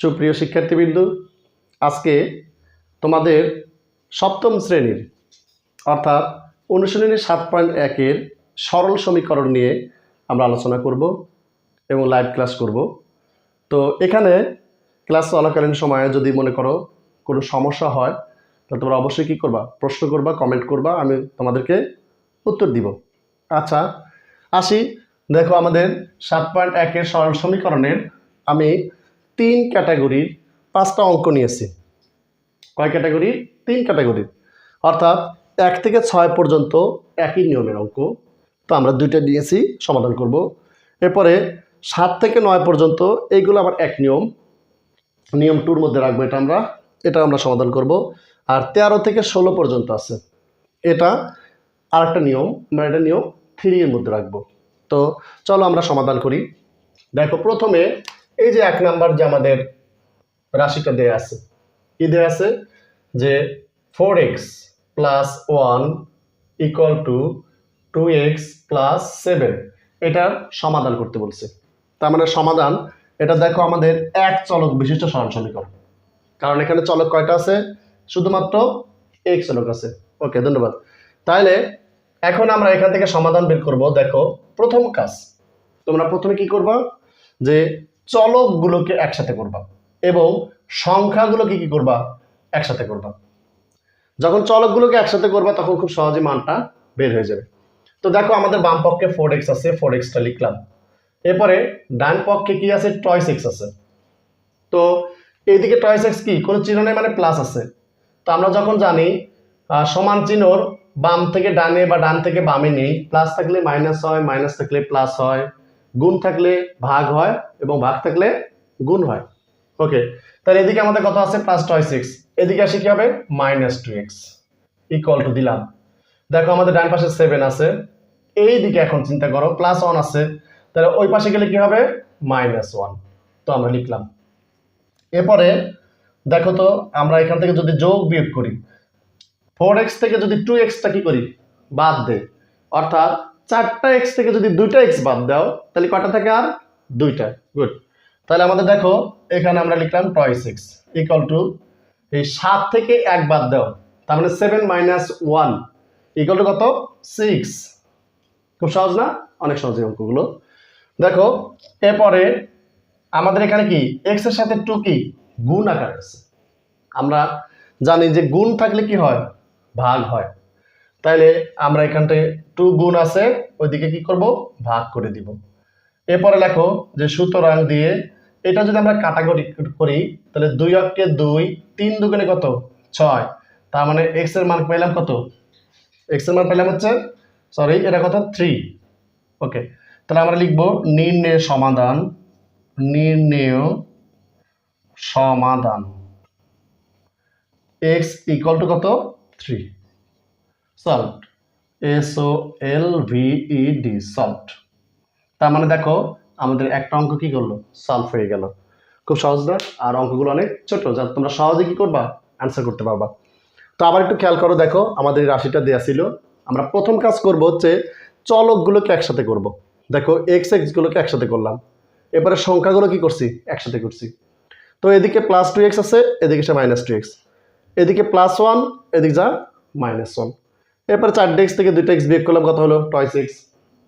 সুপ্রিয় শিক্ষার্থীবৃন্দ, আজকে তোমাদের সপ্তম শ্রেণির অর্থাৎ অনুশীলনী সাত পয়েন্ট একের সরল সমীকরণ নিয়ে আমরা আলোচনা করব এবং লাইভ ক্লাস করব। তো এখানে ক্লাস চলাকালীন সময়ে যদি মনে করো কোনো সমস্যা হয় তাহলে তোমরা অবশ্যই কী করবা? প্রশ্ন করবা কমেন্ট করবা, আমি তোমাদেরকে উত্তর দিব। আচ্ছা আসি। দেখো আমাদের সাত পয়েন্ট একের সরল সমীকরণের আমি তিন ক্যাটাগরির পাঁচটা অঙ্ক নিয়েছি। কয় ক্যাটাগরি তিন ক্যাটাগরির। অর্থাৎ এক থেকে ছয় পর্যন্ত একই নিয়মের অঙ্ক। তো আমরা দুইটা নিয়েছি, সমাধান করব। এরপরে সাত থেকে নয় পর্যন্ত এইগুলো আবার এক নিয়ম। নিয়ম টুর মধ্যে রাখব এটা আমরা। এটা আমরা সমাধান করব। আর তেরো থেকে ষোলো পর্যন্ত আছে। এটা আরেকটা নিয়ম, আমরা এটা নিয়ম থ্রি এর মধ্যে রাখব। তো চলো আমরা সমাধান করি। দেখো প্রথমে এই যে এক নাম্বার যে আমাদের রাশিটা দেয়া আছে, কি দেয়া আছে? যে four x plus one equal to two x plus seven এটার সমাধান করতে বলছে। তার মানে সমাধান, এটা দেখো আমাদের এক চলক বিশিষ্ট সরল সমীকরণ। কারণ এখানে চলক কয়টা আছে? শুধুমাত্র এক চলক আছে। ওকে ধন্যবাদ। তাহলে এখন আমরা এখান থেকে সমাধান বের করব, দেখো, প্রথম কাজ। তোমরা প্রথমে কি করবা? যে চলকগুলোকে একসাথে করবা এবং সংখ্যাগুলোকে কি করবা? একসাথে করবা। যখন চলকগুলোকে একসাথে করবা, তখন খুব সহজে মানটা বের হয়ে যাবে। তো দেখো, আমাদের বাম পক্ষে ফোর এক্স আছে ফোর এক্সটা লিখলাম। এরপরে ডান পক্ষে কি আছে? টয়েস এক্স আছে। তো এইদিকে টয়েস এক্স কি? কোনো চিহ্ন নেই মানে প্লাস আছে। তো আমরা যখন জানি সমান চিহ্নর বাম থেকে ডানে বা ডান থেকে বামে নেই প্লাস থাকলে মাইনাস হয় মাইনাস থাকলে প্লাস হয়। গুণ থাকলে ভাগ হয় এবং ভাগ থাকলে গুণ হয়। ওকে তাহলে এদিকে আমাদের কত আছে? প্লাস টয় সিক্স এদিকে আসে কি হবে? Minus two x equal to দিলাম। দেখো আমাদের ডান পাশে সেভেন আছে। এই দিকে এখন চিন্তা করো প্লাস ওয়ান আছে। তাহলে ওই পাশে গেলে কি হবে? মাইনাস ওয়ান তো আমরা লিখলাম। এরপরে দেখো তো, আমরা এখান থেকে যদি যোগ বিয়োগ করি ফোর এক্স থেকে যদি টু এক্সটা কি করি? বাদ দে। অর্থাৎ চারটা এক্স থেকে যদি দুইটা এক্স বাদ দাও, তাহলে কটা থাকে আর? দুইটা। গুড তাহলে আমাদের দেখো, এখানে আমরা লিখলাম টয় সিক্স ইকুয়াল টু এই সাত থেকে এক বাদ দাও। তার মানে seven minus one equal to কত? সিক্স খুব সহজ না? অনেক সহজ অঙ্কগুলো। দেখো, এরপরে আমাদের এখানে কি? এক্সের সাথে টু কি? গুণ আকার আছে। আমরা জানি যে গুণ থাকলে কি হয়? ভাগ হয়। তাইলে আমরা এখানটায় টু গুণ আছে, ওইদিকে কি করব? ভাগ করে দিব। এরপরে লেখো যে সুতরাং দিয়ে এটা যদি আমরা কাটাগরি করি, তাহলে দুই অক্ষে দুই, তিন দুগুণে কত? ছয়। তার মানে এক্সের মান পেলাম কত? এক্সের মান পেলাম হচ্ছে সরি এটা কত? থ্রি ওকে তাহলে আমরা লিখব নির্ণয় সমাধান, নির্ণেয় সমাধান। এক্স ইকুয়াল টু কত? Three solved S O L V E D solved তার মানে দেখো, আমাদের একটা অঙ্ক কি করল? সলভ হয়ে গেল। খুব সহজ না? আর অঙ্কগুলো অনেক ছোট, যা তোমরা সহজে কি করবা? অ্যান্সার করতে পারবা। তো আবার একটু খেয়াল করো, দেখো, আমাদের রাশিটা দেওয়া ছিল। আমরা প্রথম কাজ করব হচ্ছে, চলকগুলোকে একসাথে করব। দেখো এক্স এক্সগুলোকে একসাথে করলাম। এবারে সংখ্যাগুলো কি করছি? একসাথে করছি। তো এদিকে প্লাস টু এক্স আছে, এদিকে সে মাইনাস টু এক্স এদিকে প্লাস ওয়ান এদিকে যা মাইনাস ওয়ান এরপরে চার ডেক্স থেকে দুইটা এক্স বিয়োগ করলাম, কত হলো? টয় সিক্স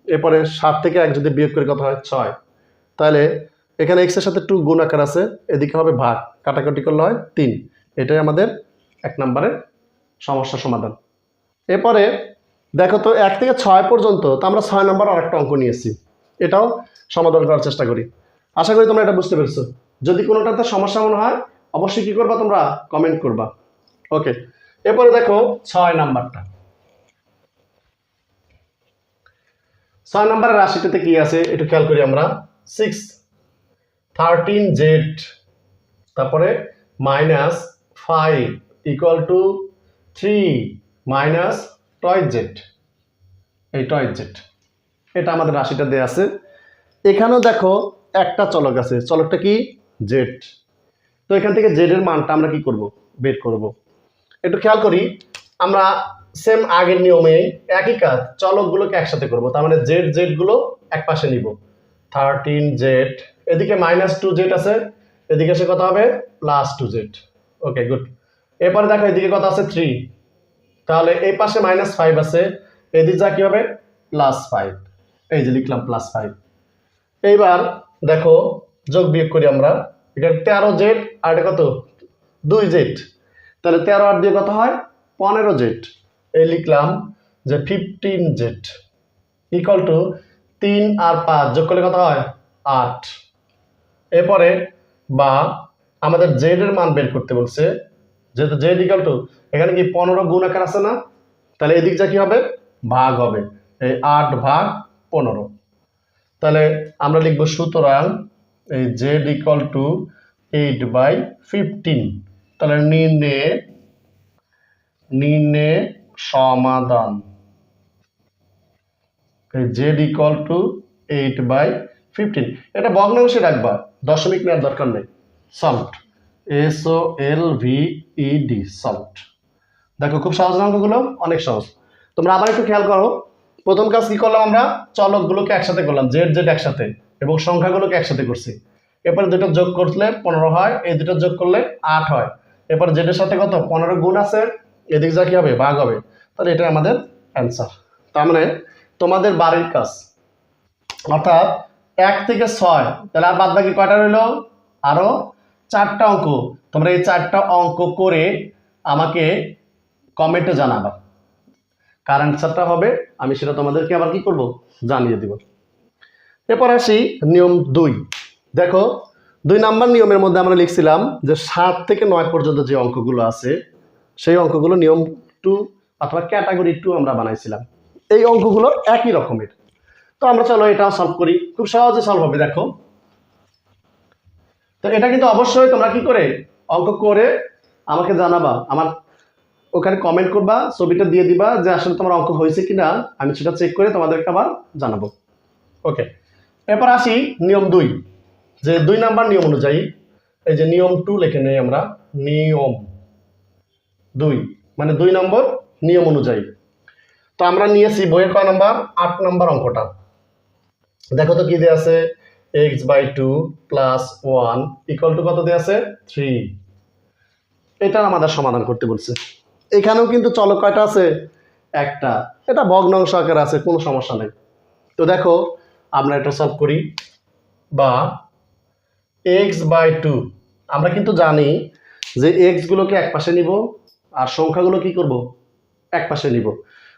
এরপরে সাত থেকে এক যদি বিয়োগ করে, কত হয়? ছয়। তাহলে এখানে এক্সের সাথে টু গুণ আকার আছে, এদিকে হবে ভাগ। কাটাকাটি করলে হয় তিন। এটাই আমাদের এক নম্বরের সমস্যার সমাধান। এরপরে দেখো তো এক থেকে ছয় পর্যন্ত তো আমরা ছয় নম্বর আরেকটা অঙ্ক নিয়েছি। এটাও সমাধান করার চেষ্টা করি। আশা করি তোমরা এটা বুঝতে পেরেছ। যদি কোনোটাতে সমস্যা মনে হয়, অবশ্যই কী করবা তোমরা? কমেন্ট করবা। ওকে এরপরে দেখো ছয় নাম্বারটা। ছয় নম্বরের রাশিটাতে কি আছে? একটু খেয়াল করি আমরা। সিক্স থার্টিন জেড তারপরে minus five equal to three minus two Z এই টয় জেড এটা আমাদের রাশিটা দেওয়া আছে। এখানেও দেখো একটা চলক আছে। চলকটা কি? জেড তো এখান থেকে জেডের মানটা আমরা কি করব? বের করব। একটু খেয়াল করি। আমরা সেম আগের নিয়মে একই কাজ, চলকগুলোকে একসাথে করব। তার মানে জেড জেডগুলো এক পাশে নিব। থার্টিন জেড এদিকে মাইনাস টু জেড আছে, এদিকে সে কথা হবে plus two Z okay good এরপরে দেখো এদিকে কথা আছে থ্রি তাহলে এই পাশে মাইনাস ফাইভ আছে, এদিক যা কি হবে? প্লাস ফাইভ এই যে লিখলাম প্লাস ফাইভ এইবার দেখো, যোগ বিয়োগ করি আমরা। এটা তেরো জেড আর এটা কত? দুই জেড তাহলে তেরো আট দিয়ে কত হয়? পনেরো জেড এই লিখলাম যে ফিফটিন জেড ইকুয়াল টু তিন আর পাঁচ যোগ করলে কত হয়? আট। এরপরে বা আমাদের জেড এর মান বের করতে বলছে, যেহেতু জেড ইকাল টু এখানে কি পনেরো গুণ আকার আছে না? তাহলে এদিক যা কি হবে? ভাগ হবে। এই আট ভাগ পনেরো। তাহলে আমরা লিখব সুতরাং এই Z equal to eight by fifteen তাহলে নির্ণে নির্ণে সমাধান। Z equal to eight by fifteen এটা ভগ্নাংশে রাখবা, দশমিক নেওয়ার দরকার নেই। Solved S O L V E D solved দেখো, খুব সহজ অঙ্কগুলো? অনেক সহজ। তোমরা আবার একটু খেয়াল করো। প্রথম কাজ কি করলাম আমরা? চলকগুলোকে একসাথে করলাম জেড জেড একসাথে এবং সংখ্যাগুলোকে একসাথে করছি। এরপরে দুটো যোগ করলে পনেরো হয়, এই দুটো যোগ করলে আট হয়। এরপর জেডের সাথে কত? পনেরো গুণ আছে, এদিক যা কি হবে? ভাগ হবে। তাহলে এটা আমাদের অ্যান্সার তার মানে তোমাদের বাড়ির কাজ। অর্থাৎ এক থেকে ছয়, তাহলে আর বাদ বাকি কয়টা রইল? আরও চারটা অঙ্ক। তোমরা এই চারটা অঙ্ক করে আমাকে কমেন্টে জানাবা। কার অ্যান্সারটা হবে, আমি সেটা তোমাদেরকে আবার কি করব? জানিয়ে দিব। এরপর আসি নিয়ম দুই। দেখো, দুই নাম্বার নিয়মের মধ্যে আমরা লিখছিলাম যে সাত থেকে নয় পর্যন্ত যে অঙ্কগুলো আছে, সেই অঙ্কগুলো নিয়ম টু অথবা ক্যাটাগরি টু আমরা বানাইছিলাম। এই অঙ্কগুলো একই রকমের। তো আমরা চলো এটাও সলভ করি। খুব সহজে সলভ হবে, দেখো। তো এটা কিন্তু অবশ্যই তোমরা কি করে? অঙ্ক করে আমাকে জানাবা। আমার ওখানে কমেন্ট করবা, ছবিটা দিয়ে দিবা যে আসলে তোমার অঙ্ক হয়েছে কিনা। আমি সেটা চেক করে তোমাদেরকে আবার জানাব। ওকে এরপর আসি নিয়ম দুই। যে দুই নাম্বার নিয়ম অনুযায়ী, এই যে নিয়ম টু লিখে নেই আমরা, নিয়ম। দুই মানে দুই নম্বর নিয়ম অনুযায়ী। তো আমরা নিয়েছি বইয়ের কয় নাম্বার? আট নাম্বার অঙ্কটা। দেখো তো কি দেওয়া আছে? X by two plus one equal to কত দেওয়া আছে? থ্রি এটার আমাদের সমাধান করতে বলছে। এখানেও কিন্তু চলক কয়টা আছে? একটা। এটা ভগ্নাংশ আকারে আছে, কোনো সমস্যা নেই। তো দেখো, আমরা এটা সলভ করি। বা এক্স বাই টু আমরা কিন্তু জানি যে এক্সগুলোকে এক পাশে নিব, আর সংখ্যাগুলো কি করব? এক পাশে নিব।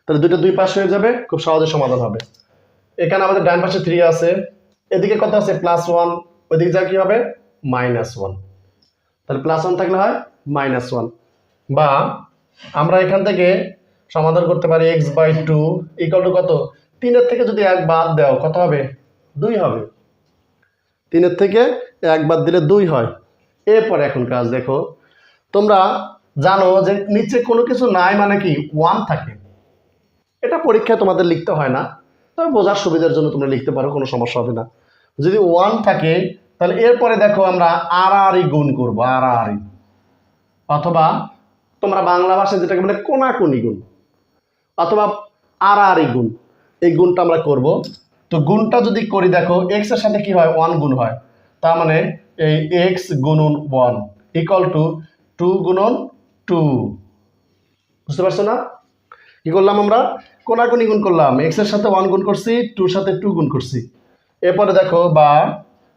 তাহলে দুইটা দুই পাশে হয়ে যাবে, খুব সহজে সমাধান হবে। এখানে আমাদের ডান পাশে থ্রি আছে। এদিকে কত আছে? প্লাস ওয়ান ওইদিকে যা কি হবে? মাইনাস ওয়ান তাহলে প্লাস ওয়ান থাকলে হয় মাইনাস ওয়ান বা আমরা এখান থেকে সমাধান করতে পারি x by two equal to কত? তিনের থেকে যদি এক বাদ দাও, কত হবে? দুই হবে। তিনের থেকে এক বাদ দিলে দুই হয়। এরপর এখন কাজ দেখো। তোমরা জানো যে নিচে কোনো কিছু নাই মানে কি ওয়ান থাকে। এটা পরীক্ষায় তোমাদের লিখতে হয় না। তবে বোঝার সুবিধার জন্য তোমরা লিখতে পারো, কোনো সমস্যা হবে না। যদি ওয়ান থাকে, তাহলে এরপরে দেখো আমরা আড়াআড়ি গুণ করব, আড়াআড়ি। অথবা তোমরা বাংলা ভাষায় যেটাকে বলে কোনাকুনি গুণ, অথবা আড়াআড়ি গুণ, এই গুণটা আমরা করব। তো গুণটা যদি করি দেখো এক্সের সাথে কি হয়? ওয়ান গুণ হয়। তার মানে এই এক্স গুণন ওয়ান ইকুয়াল টু টু গুণন টু। বুঝতে পারছ না? কি করলাম আমরা? কোনাকুনি গুণ করলাম। এক্সের সাথে ওয়ান গুণ করছি টুর সাথে টু গুণ করছি। এরপরে দেখো, বা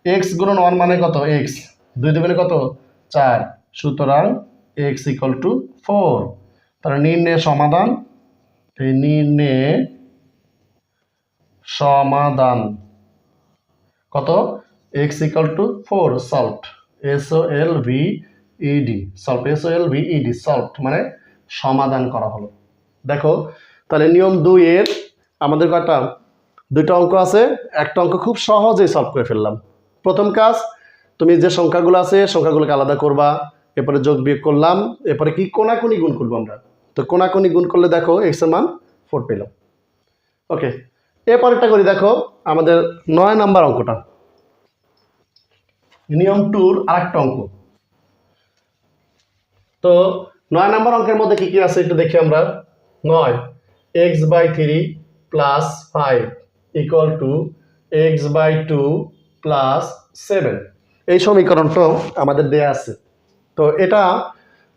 এক্স গুণন ওয়ান মানে কত? এক্স দুই দুগুণে কত? চার। সুতরাং এক্স ইকুয়াল টু ফোর তাহলে নির্ণয় সমাধান। এই সমাধান। কত? X equal to four solved S O L V E D solved S L V E D solved মানে সমাধান করা হলো। দেখো, তাহলে নিয়ম দুই এর, আমাদের কয়টা? দুইটা অঙ্ক আছে, একটা অঙ্ক খুব সহজেই সলভ করে ফেললাম। প্রথম কাজ, তুমি যে সংখ্যাগুলো আছে, সংখ্যাগুলোকে আলাদা করবা, এরপরে যোগ বিয়োগ করলাম, এরপরে কি কোনাকুনি গুণ করব আমরা? তো কোনাকুনি গুণ করলে দেখো এক্সের মান ফোর পেলাম। ওকে এরপরেরটা করি, দেখো, আমাদের নয় নাম্বার অঙ্কটা। নিয়ম টুর আরেকটা অঙ্ক। তো নয় নাম্বার অঙ্কের মধ্যে কি কি আছে একটু দেখি আমরা? নয়। X by three plus five equal to x by two plus seven এই সমীকরণটাও আমাদের দেয়া আছে। তো এটা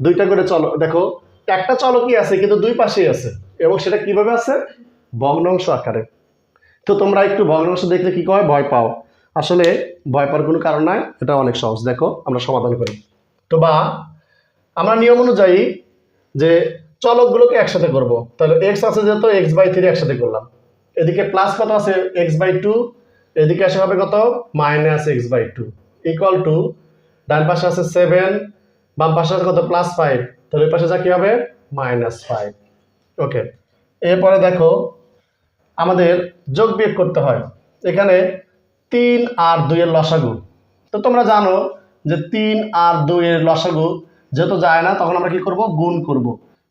দুইটা করে চলো, দেখো, একটা চলকই আছে, কিন্তু দুই পাশেই আছে। এবং সেটা কীভাবে আছে? ভগ্নাংশ আকারে। তো তোমরা একটু ভগ্নাংশ দেখলে কি হয়? ভয় পাও। আসলে ভয় পাওয়ার কোনো কারণ নাই, এটা অনেক সহজ। দেখো, আমরা সমাধান করি। তো বা আমরা নিয়ম অনুযায়ী যে চলকগুলোকে একসাথে করব। তাহলে এক্স আছে যেহেতু এক্স বাই থ্রি একসাথে করলাম। এদিকে প্লাস কত আছে? এক্স বাই টু এদিকে আসে হবে কত? Minus x by two equal to ডান পাশে আছে সেভেন বাম পাশে আছে কত? প্লাস ফাইভ তাহলে ওই পাশে যা কি হবে? মাইনাস ফাইভ ওকে এরপরে দেখো, আমাদের যোগ বিয়োগ করতে হয়। এখানে তিন আর দুইয়ের লসাগু। তো তোমরা জানো যে তিন আর দুইয়ের লসাগু যেহেতু যায় না, তখন আমরা কি করব? গুণ করব।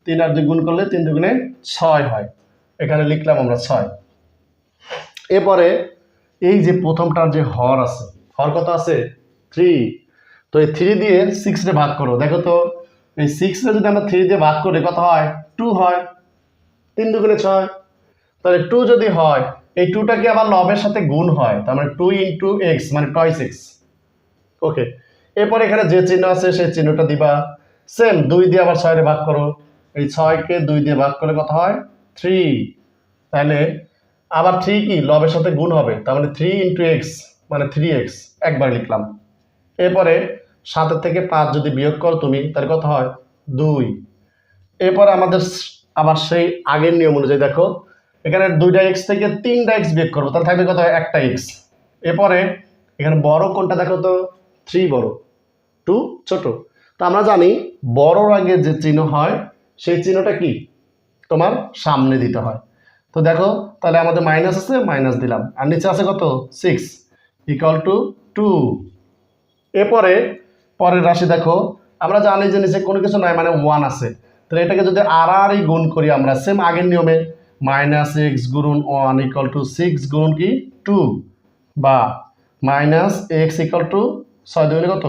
তিন আর দুই গুণ করলে তিন দুগুণে ছয় হয়। এখানে লিখলাম আমরা ছয়। এরপরে এই যে প্রথমটার যে হর আছে, হর কত আছে? থ্রি তো এই থ্রি দিয়ে সিক্সে ভাগ করো। দেখো তো, এই সিক্সে যদি আমরা থ্রি দিয়ে ভাগ করি, কত হয়? টু হয়। তিন দুগুণে ছয়। তাহলে টু যদি হয়, এই টুটা কি আবার লবের সাথে গুণ হয়। তার মানে টু ইন্টু এক্স মানে টয় সিক্স ওকে এরপর এখানে যে চিহ্ন আছে, সেই চিহ্নটা দিবা। সেম দুই দিয়ে আবার ছয়রে ভাগ করো। এই ছয়কে দুই দিয়ে ভাগ করলে কত হয়? থ্রি তাহলে আবার থ্রি কি? লবের সাথে গুণ হবে। তার মানে থ্রি ইন্টু এক্স মানে থ্রি এক্স একবার লিখলাম। এরপরে সাতের থেকে পাঁচ যদি বিয়োগ করো তুমি, তাহলে কত হয়? দুই। এরপরে আমাদের আবার সেই আগের নিয়ম অনুযায়ী দেখো। এখানে দুইটা এক্স থেকে তিনটা এক্স বিয়োগ করব, তাহলে থাকবে কত একটা এক্স এরপরে এখানে বড় কোনটা দেখো তো? থ্রি বড়। টু ছোট। তো আমরা জানি বড়র আগে যে চিহ্ন হয়, সেই চিহ্নটা কি? তোমার সামনে দিতে হয়। তো দেখো, তাহলে আমাদের মাইনাস আছে মাইনাস দিলাম। আর নিচে আছে কত? সিক্স ইকুয়াল টু টু এরপরে, পরের রাশি দেখো, আমরা জানি যে নিচে কোনো কিছু নয় মানে ওয়ান আছে। তাহলে এটাকে যদি আর আর এই গুণ করি আমরা সেম আগের নিয়মে মাইনাস এক্স গুণ ওয়ান ইকুয়াল টু সিক্স গুণ কি? টু বা মাইনাস এক্স ইকুয়াল টু ছয় দুগুণে কত?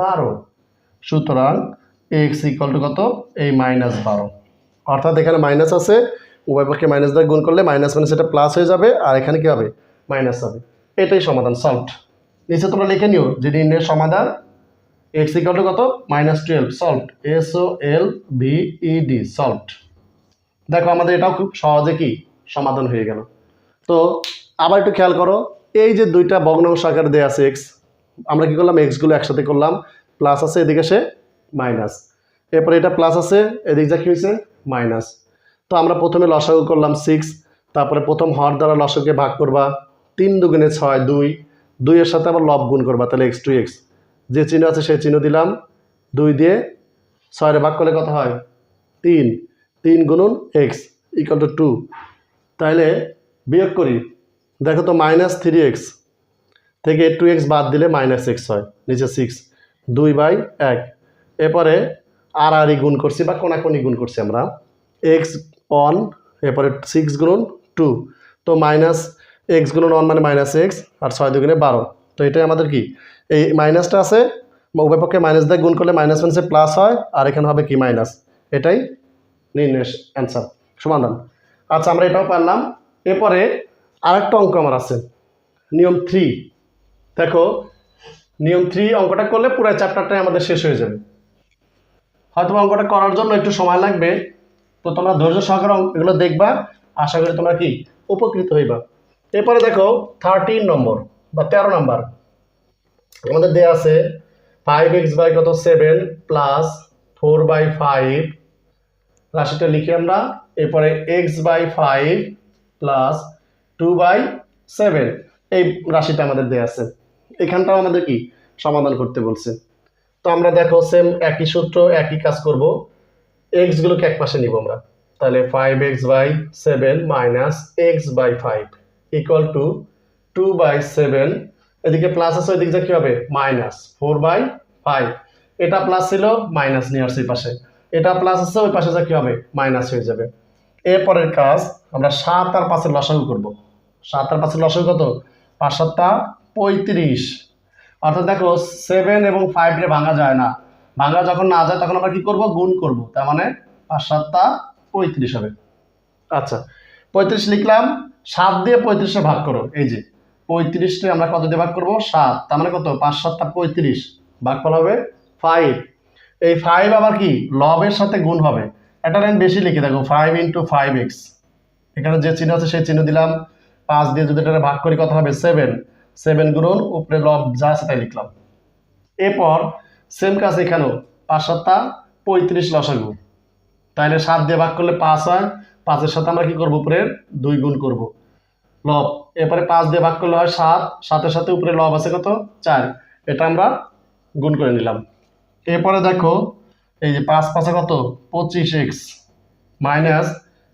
বারো। সুতরাং এক্স ইকুয়াল টু কত? এই মাইনাস বারো। অর্থাৎ এখানে মাইনাস আছে, উভয় পক্ষে মাইনাস দিয়ে গুণ করলে মাইনাস মাইনাস এটা প্লাস হয়ে যাবে, আর এখানে কি হবে? মাইনাস হবে। এটাই সমাধান সলভড নিচে তোমরা লিখে নিও, যে নির্ণয়ের সমাধান এক্স ইকাল টু কত? Minus twelve solved S O L V E D solved দেখো, আমাদের এটাও খুব সহজে কি? সমাধান হয়ে গেল। তো আবার একটু খেয়াল করো, এই যে দুইটা ভগ্নাংশ আকারে দেয়া আছে এক্স আমরা কি করলাম? এক্সগুলো একসাথে করলাম প্লাস আছে এদিকে সে মাইনাস এরপরে এটা প্লাস আছে, এদিক যা কি হয়েছে? মাইনাস তো আমরা প্রথমে লসাগু করলাম সিক্স তারপরে প্রথম হর দ্বারা লসাগুকে ভাগ করবা, তিন দুগুণে ছয়, দুই, দুইয়ের সাথে আবার লব গুণ করবা, তাহলে এক্স টু এক্স যে চিহ্ন আছে সেই চিহ্ন দিলাম, দুই দিয়ে ছয়রে ভাগ করলে কত হয়? তিন। তিন গুণন এক্স ইকাল টু টু তাহলে বিয়োগ করি। দেখো তো মাইনাস থ্রি এক্স থেকে টু এক্স বাদ দিলে মাইনাস এক্স হয়, নিচে সিক্স দুই বাই এক। এরপরে আর আর গুণ করছি বা কোনাকুনি গুণ করছি আমরা। এক্স অন এরপরে সিক্স গুণন টু তো মাইনাস এক্স গুণন ওয়ান মানে মাইনাস এক্স আর ছয় দুগুণে বারো। তো এটাই আমাদের কি? এই মাইনাসটা আছে উভয় পক্ষে মাইনাস দিয়ে গুণ করলে মাইনাস মাইনাসে প্লাস হয়, আর এখানে হবে কি মাইনাস এটাই নির্ণয় অ্যান্সার সমাধান। আচ্ছা আমরা এটাও পারলাম। এরপরে আরেকটা অঙ্ক আমার আছে। নিয়ম থ্রি দেখো, নিয়ম থ্রি অঙ্কটা করলে পুরো চ্যাপ্টারটাই আমাদের শেষ হয়ে যাবে। হয়তো অঙ্কটা করার জন্য একটু সময় লাগবে। তো তোমরা ধৈর্য সহকারে এগুলো দেখবা। আশা করি তোমরা কি? উপকৃত হইবা। এরপরে দেখো থার্টিন নম্বর বা তেরো নম্বর। আমাদের দেয়া আছে ফাইভ এক্স বাই কত? Seven plus four by five রাশিটা লিখি আমরা। এরপরে x by five plus two by seven এই রাশিটা আমাদের দেয়া আছে। এখানটাও আমাদের কি সমাধান করতে বলছে। তো আমরা দেখো সেম একই সূত্র, একই কাজ করব। এক্সগুলোকে এক পাশে নিব আমরা। তাহলে five x by seven minus x by five equal to two by seven এদিকে প্লাস আছে, ওইদিকে যা কি হবে? মাইনাস ফোর বাই ফাইভ এটা প্লাস ছিল মাইনাস নিয়ে আসছে পাশে। এটা প্লাস আছে, ওই পাশে যা কি হবে? মাইনাস হয়ে যাবে। এরপরের কাজ আমরা সাত আর পাঁচের লসাগু করব। সাত আর পাঁচের লসাগু কত? পাঁচ সাতটা পঁয়ত্রিশ। অর্থাৎ দেখো সেভেন এবং ফাইভ ভাঙা যায় না। ভাঙা যখন না যায়, তখন আমরা কি করব? গুণ করব। তার মানে পাঁচ সাতটা পঁয়ত্রিশ হবে। আচ্ছা পঁয়ত্রিশ লিখলাম, সাত দিয়ে পঁয়ত্রিশে ভাগ করো। এই যে পঁয়ত্রিশটা আমরা কত দিয়ে ভাগ করব? সাত। তার মানে কত? পাঁচ সাতটা পঁয়ত্রিশ। ভাগফল হবে ফাইভ এই ফাইভ আবার কি? লবের সাথে গুণ হবে। একটা লাইন বেশি লিখে দেখো ফাইভ ইন্টু ফাইভ এক্স এখানে যে চিহ্ন আছে, সেই চিহ্ন দিলাম। পাঁচ দিয়ে যদি এটা ভাগ করি, কত হবে? সেভেন সেভেন গুণন উপরে লব যা আছে তাই লিখলাম। এরপর সেম কাজ এখানেও, পাঁচ সাতটা পঁয়ত্রিশ লসাগু তাহলে সাত দিয়ে ভাগ করলে পাঁচ হয়, পাঁচের সাথে আমরা কি করব উপরে দুই গুণ করব। লব, এরপরে পাঁচ দিয়ে ভাগ করলে হয় সাত, সাতের সাথে উপরে লব আছে কত? চার। এটা আমরা গুণ করে নিলাম। এরপরে দেখো, এই যে পাঁচ পাঁচে কত? পঁচিশ x minus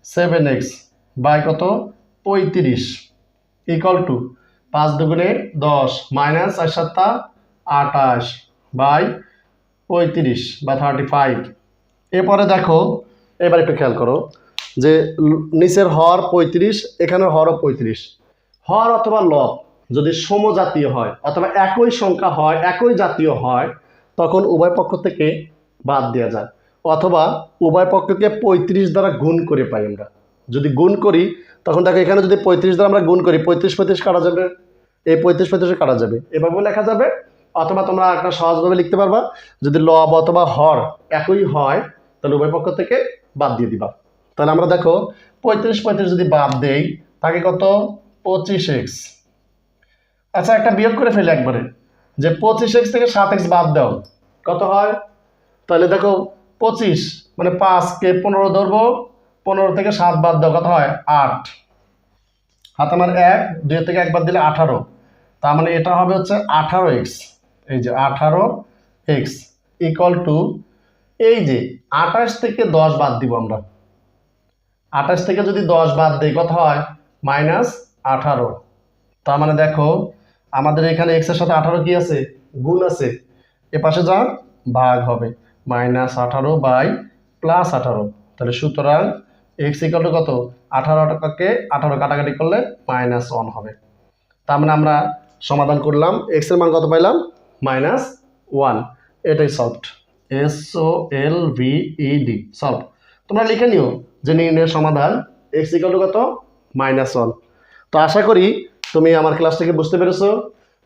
seven x by কত? পঁয়ত্রিশ। ইকাল টু পাঁচ দুগুণে দশ, মাইনাস চার সাতটা আটাশ বাই পঁয়ত্রিশ বা থার্টি ফাইভ এরপরে দেখো, এবার একটু খেয়াল করো যে নিচের হর পঁয়ত্রিশ, এখানে হরও পঁয়ত্রিশ। হর অথবা লব যদি সমজাতীয় হয়, অথবা একই সংখ্যা হয়, একই জাতীয় হয়, তখন উভয় পক্ষ থেকে বাদ দেওয়া যায়। অথবা উভয় পক্ষকে পঁয়ত্রিশ দ্বারা গুণ করে পাই আমরা। যদি গুণ করি তখন দেখো এখানে যদি পঁয়ত্রিশ দ্বারা আমরা গুণ করি, পঁয়ত্রিশ পঁয়ত্রিশ কাটা যাবে? এই পঁয়ত্রিশ পঁয়ত্রিশে কাটা যাবে। এভাবেও লেখা যাবে, অথবা তোমরা একটা সহজভাবে লিখতে পারবা, যদি লব অথবা হর একই হয়, তাহলে উভয় পক্ষ থেকে বাদ দিয়ে দিবা। তাহলে আমরা দেখো, পঁয়ত্রিশ পঁয়ত্রিশ যদি বাদ দেই, তাকে কত? পঁচিশ এক্স। আচ্ছা একটা বিয়োগ করে ফেলি একবারে। যে পঁচিশ এক্স থেকে সাত এক্স বাদ দাও, কত হয়? তাহলে দেখো, পঁচিশ মানে পাঁচকে পনেরো ধরবো পনেরো থেকে সাত বাদ দাও, কত হয়? আট। হাত আমার এক, দুই থেকে একবার দিলে আঠারো। তার মানে এটা হবে হচ্ছে আঠারো এক্স এই যে আঠারো এক্স ইকুয়াল টু এই যে আঠাশ থেকে দশ বাদ দিব আমরা। আঠাশ থেকে যদি দশ বাদ দিই, কত হয়? মাইনাস আঠারো। তার মানে দেখো, আমাদের এখানে এক্সের সাথে আঠারো কি আছে? গুণ আছে। এ পাশে যা, ভাগ হবে। মাইনাস আঠারো বাই প্লাস আঠারো। তাহলে সুতরাং এক্স ইকাল টু কত? আঠারো টাকাকে আঠারো কাটাকাটি করলে মাইনাস ওয়ান হবে। তার মানে আমরা সমাধান করলাম এক্সের মান কত পাইলাম? মাইনাস ওয়ান এটাই solved S O L V E D solve তোমরা লিখে নিও যে নির্ণয়ের সমাধান এক্স ইকাল টু কত? মাইনাস ওয়ান তো আশা করি তুমি আমার ক্লাস থেকে বুঝতে পেরেছ।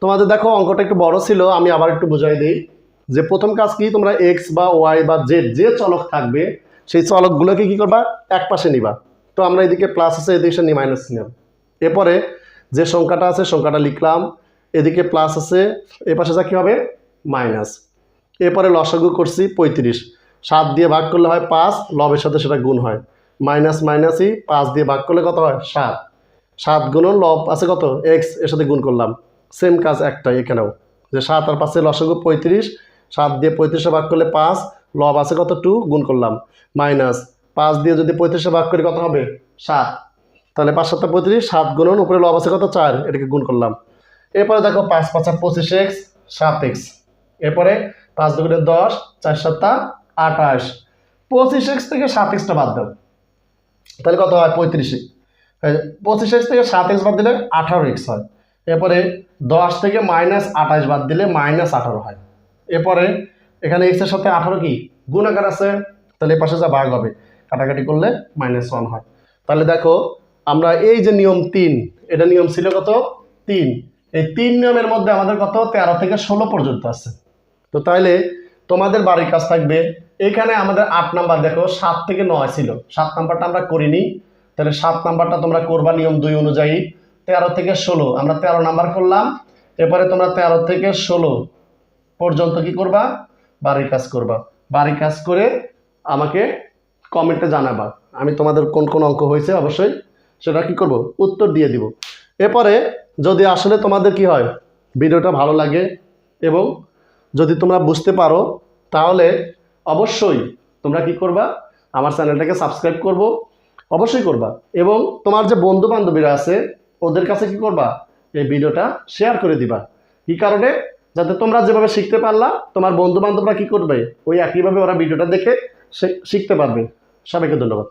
তোমাদের দেখো অঙ্কটা একটু বড় ছিল, আমি আবার একটু বুঝাই দিই। যে প্রথম কাজ কি? তোমরা এক্স বা ওয়াই বা জেড যে চলক থাকবে সেই চলকগুলোকে কি করবা? এক পাশে নিবা। তো আমরা এদিকে প্লাস আছে, এদিকে নিয়ে মাইনাস নিলাম। এরপরে যে সংখ্যাটা আছে, সংখ্যাটা লিখলাম। এদিকে প্লাস আছে, এ পাশে যা কী হবে? মাইনাস এরপরে লসাগু করছি পঁয়ত্রিশ। সাত দিয়ে ভাগ করলে হয় পাঁচ, লবের সাথে সেটা গুণ হয়। মাইনাস মাইনাসই পাঁচ দিয়ে ভাগ করলে কত হয়? সাত। সাত গুণন লব আছে কত? এক্সের সাথে গুণ করলাম। সেম কাজ একটাই এখানেও। যে সাত আর পাঁচে লসাগু পঁয়ত্রিশ, সাত দিয়ে পঁয়ত্রিশে ভাগ করলে পাঁচ লব আছে কত? টু, গুণ করলাম। মাইনাস পাঁচ দিয়ে যদি পঁয়ত্রিশে ভাগ করি কত হবে? সাত। তাহলে পাঁচ সাতটা পঁয়ত্রিশ, সাত গুণন, উপরে লব আছে কত? চার। এটাকে গুণ করলাম। এরপরে দেখো পাঁচ পাঁচা পঁচিশ এক্স, সাত এক্স। এরপরে পাঁচ দুগুণে দশ, চার সাতটা, আঠাশ। পঁচিশ এক্স থেকে সাত এক্সটা বাদ দাও। তাহলে কত হয়? পঁয়ত্রিশে পঁচিশ এক্স থেকে সাত এক্স বাদ দিলে আঠারো এক্স হয়। এরপরে দশ থেকে মাইনাস আঠাশ বাদ দিলে মাইনাস আঠারো হয়। এরপরে এখানে এক্সের সাথে আঠারো কি? গুণাকার আছে। তাহলে এ পাশে যা ভাগ হবে, কাটাকাটি করলে মাইনাস ওয়ান হয়। তাহলে দেখো, আমরা এই যে নিয়ম তিন, এটা নিয়ম ছিল কত? তিন। এই তিন নিয়মের মধ্যে আমাদের কত? তেরো থেকে ষোলো পর্যন্ত আছে। তো তাইলে তোমাদের বাড়ির কাজ থাকবে। এখানে আমাদের আট নাম্বার, দেখো, সাত থেকে নয় ছিল। সাত নাম্বারটা আমরা করিনি। তাহলে সাত নাম্বারটা তোমরা করবা নিয়ম দুই অনুযায়ী। তেরো থেকে ষোলো, আমরা তেরো নাম্বার করলাম। এরপরে তোমরা তেরো থেকে ষোলো পর্যন্ত কি করবা? বাড়ির কাজ করবা। বাড়ির কাজ করে আমাকে কমেন্টে জানাবা। আমি তোমাদের কোন কোন অঙ্ক হয়েছে অবশ্যই সেটা কি করব? উত্তর দিয়ে দিব। এরপরে যদি আসলে তোমাদের কি হয়, ভিডিওটা ভালো লাগে এবং যদি তোমরা বুঝতে পারো, তাহলে অবশ্যই তোমরা কি করবা? আমার চ্যানেলটাকে সাবস্ক্রাইব করব। অবশ্যই করবা। এবং তোমার যে বন্ধু বান্ধবীরা আছে, ওদের কাছে কি করবা? এই ভিডিওটা শেয়ার করে দিবা। কি কারণে? যাতে তোমরা যেভাবে শিখতে পারলা, তোমার বন্ধু বান্ধবরা কী করবে? ওই একইভাবে ওরা ভিডিওটা দেখে শিখতে পারবে। সবাইকে ধন্যবাদ।